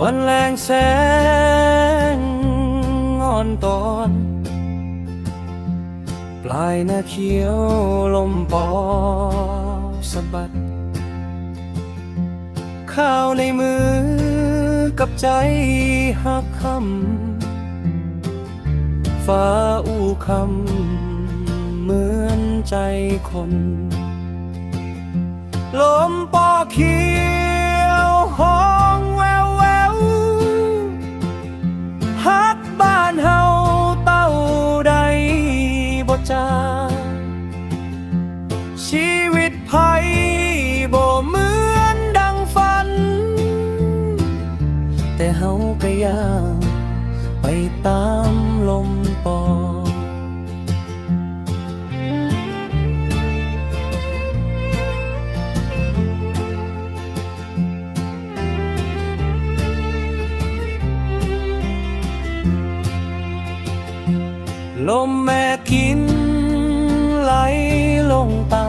วันแรงแสงอ่อนตอน ปลายหน้าเขียวลมปอสะบัด ข้าวในมือกับใจหักคำฟ้าอู้คำเหมือนใจคน ลมปอขี จา ชีวิตไผบ่เหมือนดังฝัน แต่เฮาก็ยากไปตามลมปอลมแม่กิน ลลงต่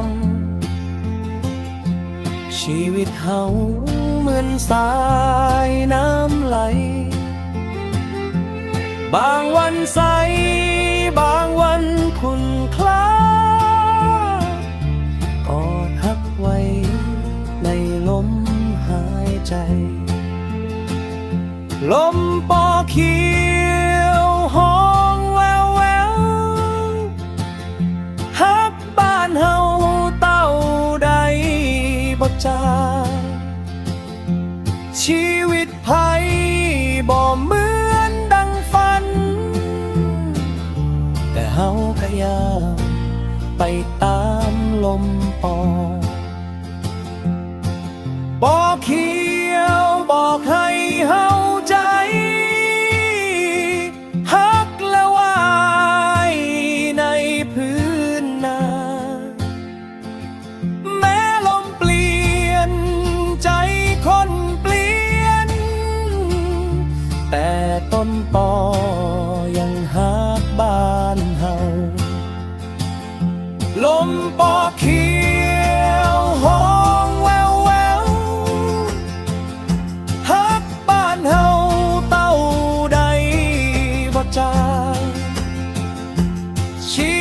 ำชีวิตเฮาเหมือนสายน้ำไหล บางวันใส บางวันคุณคล้ากอดฮักไว้ในลมหายใจ ลมปอเขียว จางชีวิตไผบ่เหมือนดังฝัน แต่เฮาก็อยามไปตามลมปอปอเขี ต้นปอยังหักบ้านเฮาลมปอเขียวห้องแววแววฮักบ้านเฮาเต้าใดบ่จางชี